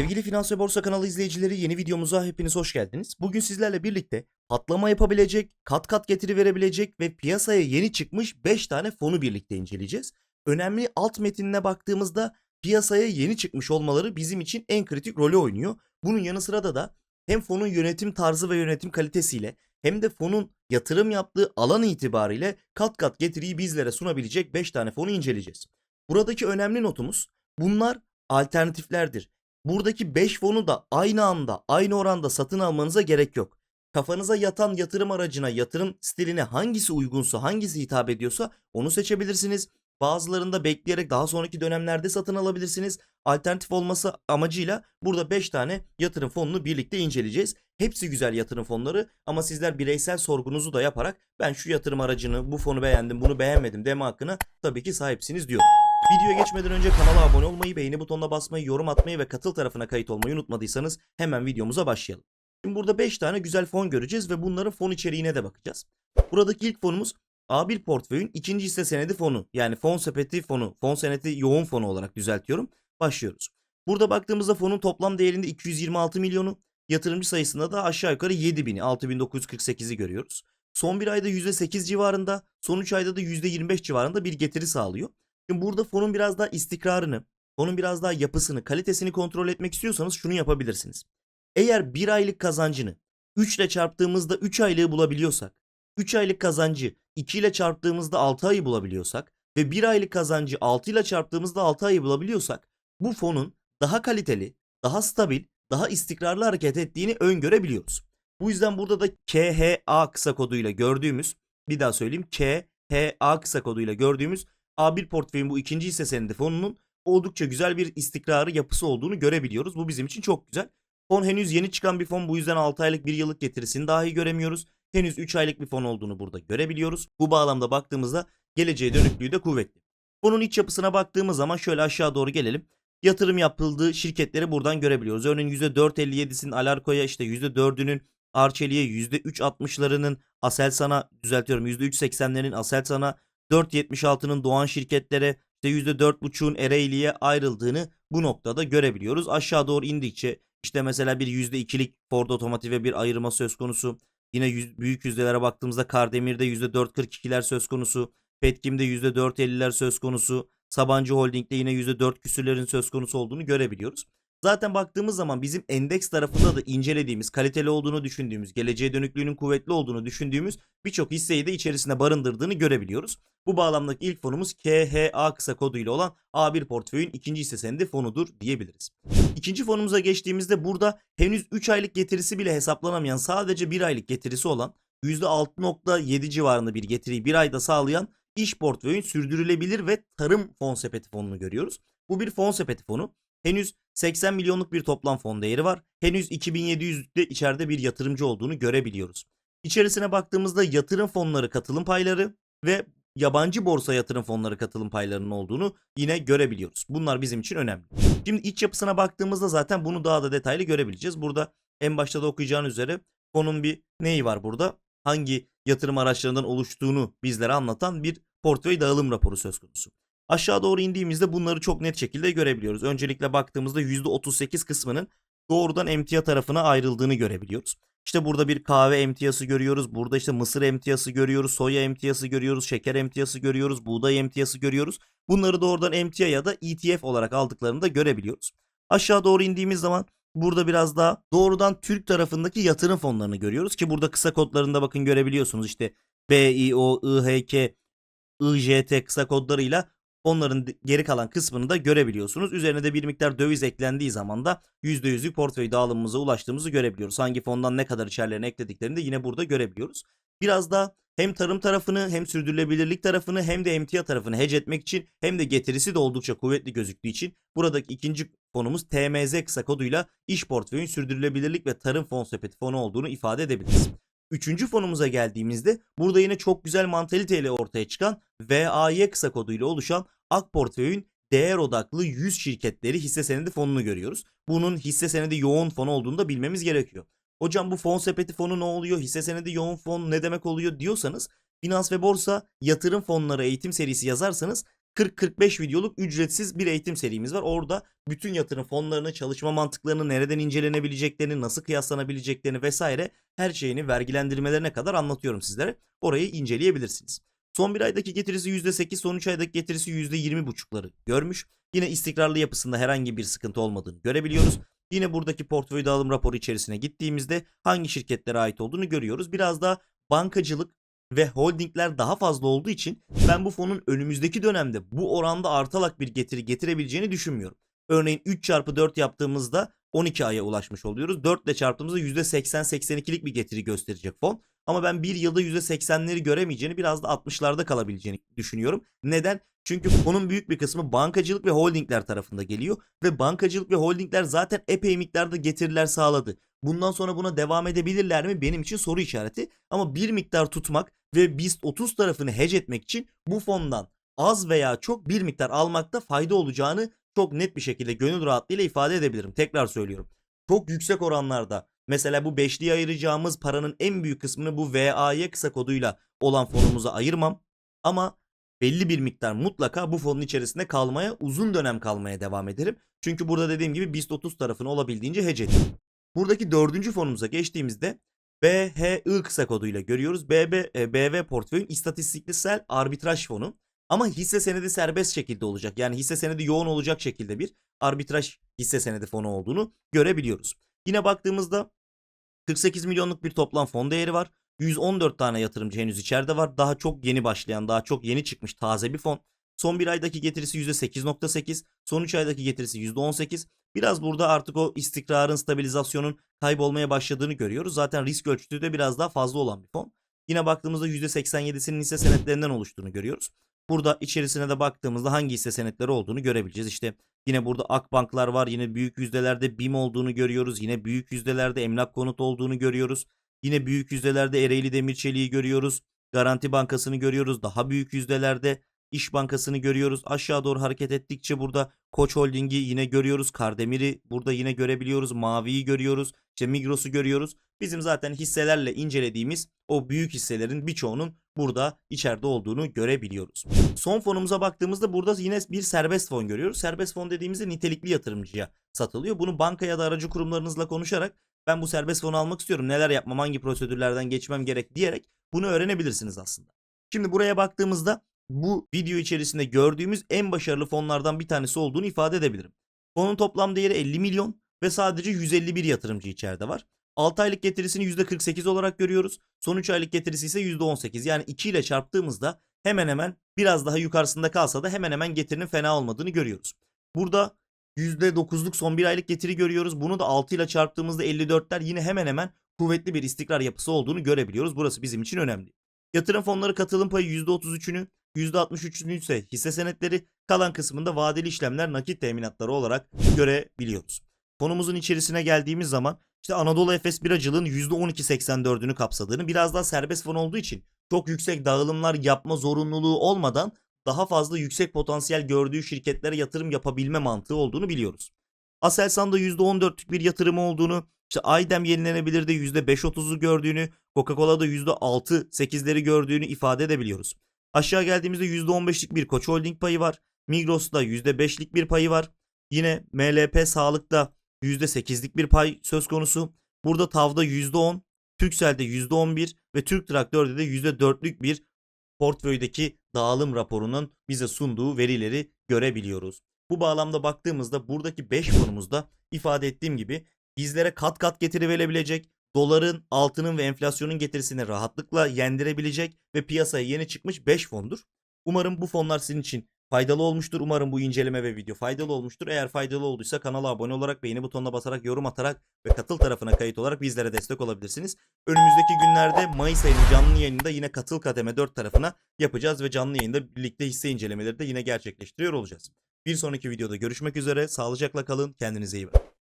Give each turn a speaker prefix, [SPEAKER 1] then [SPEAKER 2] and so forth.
[SPEAKER 1] Sevgili Finans ve Borsa kanalı izleyicileri yeni videomuza hepiniz hoş geldiniz. Bugün sizlerle birlikte patlama yapabilecek, kat kat getiri verebilecek ve piyasaya yeni çıkmış 5 tane fonu birlikte inceleyeceğiz. Önemli alt metinine baktığımızda piyasaya yeni çıkmış olmaları bizim için en kritik rolü oynuyor. Bunun yanı sırada da hem fonun yönetim tarzı ve yönetim kalitesiyle hem de fonun yatırım yaptığı alan itibariyle kat kat getiriyi bizlere sunabilecek 5 tane fonu inceleyeceğiz. Buradaki önemli notumuz bunlar alternatiflerdir. Buradaki 5 fonu da aynı anda, aynı oranda satın almanıza gerek yok. Kafanıza yatan yatırım aracına, yatırım stiline hangisi uygunsa, hangisi hitap ediyorsa onu seçebilirsiniz. Bazılarında bekleyerek daha sonraki dönemlerde satın alabilirsiniz. Alternatif olması amacıyla burada 5 tane yatırım fonunu birlikte inceleyeceğiz. Hepsi güzel yatırım fonları ama sizler bireysel sorgunuzu da yaparak ben şu yatırım aracını, bu fonu beğendim, bunu beğenmedim deme hakkına tabii ki sahipsiniz diyor. Videoya geçmeden önce kanala abone olmayı, beğeni butonuna basmayı, yorum atmayı ve katıl tarafına kayıt olmayı unutmadıysanız hemen videomuza başlayalım. Şimdi burada 5 tane güzel fon göreceğiz ve bunların fon içeriğine de bakacağız. Buradaki ilk fonumuz A1 portföyün ikinci hisse senedi fonu yani fon sepeti fonu, fon senedi yoğun fonu olarak düzeltiyorum. Başlıyoruz. Burada baktığımızda fonun toplam değerinde 226 milyonu, yatırımcı sayısında da aşağı yukarı 7000'i, 6948'i görüyoruz. Son bir ayda %8 civarında, son 3 ayda da %25 civarında bir getiri sağlıyor. Şimdi burada fonun biraz daha istikrarını, fonun biraz daha yapısını, kalitesini kontrol etmek istiyorsanız şunu yapabilirsiniz. Eğer bir aylık kazancını 3 ile çarptığımızda 3 aylığı bulabiliyorsak, 3 aylık kazancı 2 ile çarptığımızda 6 ayı bulabiliyorsak ve 1 aylık kazancı 6 ile çarptığımızda 6 ayı bulabiliyorsak bu fonun daha kaliteli, daha stabil, daha istikrarlı hareket ettiğini öngörebiliyoruz. Bu yüzden burada da KHA kısa koduyla gördüğümüz, bir daha söyleyeyim KHA kısa koduyla gördüğümüz A1 portföyün bu ikinci hisse senedi fonunun oldukça güzel bir istikrarı yapısı olduğunu görebiliyoruz. Bu bizim için çok güzel. Fon henüz yeni çıkan bir fon bu yüzden 6 aylık 1 yıllık getirisini dahi göremiyoruz. Henüz 3 aylık bir fon olduğunu burada görebiliyoruz. Bu bağlamda baktığımızda geleceğe dönüklüğü de kuvvetli. Fonun iç yapısına baktığımız zaman şöyle aşağı doğru gelelim. Yatırım yapıldığı şirketleri buradan görebiliyoruz. Örneğin %4.57'sinin Alarko'ya işte %4'ünün Arçelik'e %3.60'larının Aselsan'a düzeltiyorum %3.80'lerin Aselsan'a 4.76'nın Doğan şirketlere işte %4.5'un Ereğli'ye ayrıldığını bu noktada görebiliyoruz. Aşağı doğru indikçe işte mesela bir %2'lik Ford Otomotiv'e bir ayırma söz konusu. Yine yüz, büyük yüzdelere baktığımızda Kardemir'de %4.42'ler söz konusu. Petkim'de %4.50'ler söz konusu. Sabancı Holding'de yine %4 küsürlerin söz konusu olduğunu görebiliyoruz. Zaten baktığımız zaman bizim endeks tarafında da incelediğimiz, kaliteli olduğunu düşündüğümüz, geleceğe dönüklüğünün kuvvetli olduğunu düşündüğümüz birçok hisseyi de içerisinde barındırdığını görebiliyoruz. Bu bağlamdaki ilk fonumuz KHA kısa koduyla olan A1 portföyün ikinci hisse senedi fonudur diyebiliriz. İkinci fonumuza geçtiğimizde burada henüz 3 aylık getirisi bile hesaplanamayan sadece 1 aylık getirisi olan %6.7 civarında bir getiriyi bir ayda sağlayan iş portföyün sürdürülebilir ve tarım fon sepeti fonunu görüyoruz. Bu bir fon sepeti fonu. Henüz 80 milyonluk bir toplam fon değeri var. Henüz 2700'lükte içeride bir yatırımcı olduğunu görebiliyoruz. İçerisine baktığımızda yatırım fonları katılım payları ve yabancı borsa yatırım fonları katılım paylarının olduğunu yine görebiliyoruz. Bunlar bizim için önemli. Şimdi iç yapısına baktığımızda zaten bunu daha da detaylı görebileceğiz. Burada en başta da okuyacağınız üzere fonun bir neyi var burada? Hangi yatırım araçlarından oluştuğunu bizlere anlatan bir portföy dağılım raporu söz konusu. Aşağı doğru indiğimizde bunları çok net şekilde görebiliyoruz. Öncelikle baktığımızda %38 kısmının doğrudan emtia tarafına ayrıldığını görebiliyoruz. İşte burada bir kahve emtiyası görüyoruz. Burada işte mısır emtiyası görüyoruz. Soya emtiyası görüyoruz. Şeker emtiyası görüyoruz. Buğday emtiyası görüyoruz. Bunları doğrudan emtia ya da ETF olarak aldıklarını da görebiliyoruz. Aşağı doğru indiğimiz zaman burada biraz daha doğrudan Türk tarafındaki yatırım fonlarını görüyoruz ki burada kısa kodlarında bakın görebiliyorsunuz işte BIO, IHK, IJT kısa kodlarıyla onların geri kalan kısmını da görebiliyorsunuz. Üzerine de bir miktar döviz eklendiği zaman da %100'lük portföy dağılımımıza ulaştığımızı görebiliyoruz. Hangi fondan ne kadar içerilerine eklediklerini de yine burada görebiliyoruz. Biraz da hem tarım tarafını hem sürdürülebilirlik tarafını hem de emtia tarafını hedge etmek için hem de getirisi de oldukça kuvvetli gözüktüğü için buradaki ikinci fonumuz TMZ kısa koduyla iş portföyün sürdürülebilirlik ve tarım fon sepeti fonu olduğunu ifade edebiliriz. Üçüncü fonumuza geldiğimizde burada yine çok güzel mantaliteyle ortaya çıkan VAY kısa koduyla oluşan AK portföyün değer odaklı 100 şirketleri hisse senedi fonunu görüyoruz. Bunun hisse senedi yoğun fon olduğunu da bilmemiz gerekiyor. Hocam bu fon sepeti fonu ne oluyor? Hisse senedi yoğun fon ne demek oluyor diyorsanız Finans ve Borsa yatırım fonları eğitim serisi yazarsanız 40-45 videoluk ücretsiz bir eğitim serimiz var. Orada bütün yatırım fonlarını, çalışma mantıklarını, nereden incelenebileceklerini, nasıl kıyaslanabileceklerini vesaire her şeyini vergilendirmelerine kadar anlatıyorum sizlere. Orayı inceleyebilirsiniz. Son bir aydaki getirisi %8, son 3 aydaki getirisi %20,5'ları görmüş. Yine istikrarlı yapısında herhangi bir sıkıntı olmadığını görebiliyoruz. Yine buradaki portföy dağılım raporu içerisine gittiğimizde hangi şirketlere ait olduğunu görüyoruz. Biraz da bankacılık ve holdingler daha fazla olduğu için ben bu fonun önümüzdeki dönemde bu oranda artarak bir getiri getirebileceğini düşünmüyorum. Örneğin 3 çarpı 4 yaptığımızda 12 aya ulaşmış oluyoruz. 4 ile çarptığımızda %80-82'lik bir getiri gösterecek fon. Ama ben bir yılda %80'leri göremeyeceğini biraz da 60'larda kalabileceğini düşünüyorum. Neden? Çünkü fonun büyük bir kısmı bankacılık ve holdingler tarafında geliyor. Ve bankacılık ve holdingler zaten epey miktarda getiriler sağladı. Bundan sonra buna devam edebilirler mi benim için soru işareti. Ama bir miktar tutmak ve BIST 30 tarafını hedge etmek için bu fondan az veya çok bir miktar almakta fayda olacağını çok net bir şekilde gönül rahatlığıyla ifade edebilirim. Tekrar söylüyorum. Çok yüksek oranlarda mesela bu beşliğe ayıracağımız paranın en büyük kısmını bu VAY kısa koduyla olan fonumuza ayırmam. Ama belli bir miktar mutlaka bu fonun içerisinde kalmaya, uzun dönem kalmaya devam ederim. Çünkü burada dediğim gibi BIST 30 tarafını olabildiğince hedge ediyorum. Buradaki dördüncü fonumuza geçtiğimizde BHI kısa koduyla görüyoruz. BB, e, BV portföyün istatistiklisel arbitraj fonu. Ama hisse senedi serbest şekilde olacak. Yani hisse senedi yoğun olacak şekilde bir arbitraj hisse senedi fonu olduğunu görebiliyoruz. Yine baktığımızda 48 milyonluk bir toplam fon değeri var. 114 tane yatırımcı henüz içeride var. Daha çok yeni başlayan, daha çok yeni çıkmış taze bir fon. Son bir aydaki getirisi %8.8, son 3 aydaki getirisi %18. Biraz burada artık o istikrarın, stabilizasyonun kaybolmaya başladığını görüyoruz. Zaten risk ölçütü de biraz daha fazla olan bir fon. Yine baktığımızda %87'sinin hisse senetlerinden oluştuğunu görüyoruz. Burada içerisine de baktığımızda hangi hisse senetleri olduğunu görebileceğiz. İşte yine burada Akbanklar var. Yine büyük yüzdelerde BİM olduğunu görüyoruz. Yine büyük yüzdelerde Emlak Konut olduğunu görüyoruz. Yine büyük yüzdelerde Ereğli Demir Çelik'i görüyoruz. Garanti Bankası'nı görüyoruz. Daha büyük yüzdelerde İş Bankası'nı görüyoruz. Aşağı doğru hareket ettikçe burada Koç Holding'i yine görüyoruz. Kardemir'i burada yine görebiliyoruz. Mavi'yi görüyoruz. İşte Migros'u görüyoruz. Bizim zaten hisselerle incelediğimiz o büyük hisselerin birçoğunun burada içeride olduğunu görebiliyoruz. Son fonumuza baktığımızda burada yine bir serbest fon görüyoruz. Serbest fon dediğimizde nitelikli yatırımcıya satılıyor. Bunu banka ya da aracı kurumlarınızla konuşarak ben bu serbest fonu almak istiyorum. Neler yapmam, hangi prosedürlerden geçmem gerek diyerek bunu öğrenebilirsiniz aslında. Şimdi buraya baktığımızda bu video içerisinde gördüğümüz en başarılı fonlardan bir tanesi olduğunu ifade edebilirim. Fonun toplam değeri 50 milyon ve sadece 151 yatırımcı içeride var. 6 aylık getirisini %48 olarak görüyoruz. Son 3 aylık getirisi ise %18. Yani 2 ile çarptığımızda hemen hemen biraz daha yukarısında kalsa da hemen hemen getirinin fena olmadığını görüyoruz. Burada %9'luk son 1 aylık getiri görüyoruz. Bunu da 6 ile çarptığımızda 54'ler yine hemen hemen kuvvetli bir istikrar yapısı olduğunu görebiliyoruz. Burası bizim için önemli. Yatırım fonları katılım payı %33'ünü, %63'ünü ise hisse senetleri, kalan kısmında vadeli işlemler nakit teminatları olarak görebiliyoruz. Fonumuzun içerisine geldiğimiz zaman işte Anadolu Efes Biracılığın %12.84'ünü kapsadığını biraz daha serbest fon olduğu için çok yüksek dağılımlar yapma zorunluluğu olmadan daha fazla yüksek potansiyel gördüğü şirketlere yatırım yapabilme mantığı olduğunu biliyoruz. Aselsan'da %14'lük bir yatırımı olduğunu, işte Aydem yenilenebilirde %5.30'u gördüğünü, Coca-Cola'da %6-8'leri gördüğünü ifade edebiliyoruz. Aşağı geldiğimizde %15'lik bir Koç Holding payı var. Migros'ta %5'lik bir payı var. Yine MLP Sağlık'ta %8'lik bir pay söz konusu. Burada TAV'da %10, Türkcell'de %11 ve Türk Traktör'de de %4'lük bir portföydeki dağılım raporunun bize sunduğu verileri görebiliyoruz. Bu bağlamda baktığımızda buradaki 5 fonumuzda ifade ettiğim gibi bizlere kat kat getiri verebilecek, doların, altının ve enflasyonun getirisini rahatlıkla yendirebilecek ve piyasaya yeni çıkmış 5 fondur. Umarım bu fonlar sizin için faydalı olmuştur. Umarım bu inceleme ve video faydalı olmuştur. Eğer faydalı olduysa kanala abone olarak, beğeni butonuna basarak, yorum atarak ve katıl tarafına kayıt olarak bizlere destek olabilirsiniz. Önümüzdeki günlerde Mayıs ayının canlı yayınında yine katıl kademe 4 tarafına yapacağız ve canlı yayında birlikte hisse incelemeleri de yine gerçekleştiriyor olacağız. Bir sonraki videoda görüşmek üzere. Sağlıcakla kalın. Kendinize iyi bakın.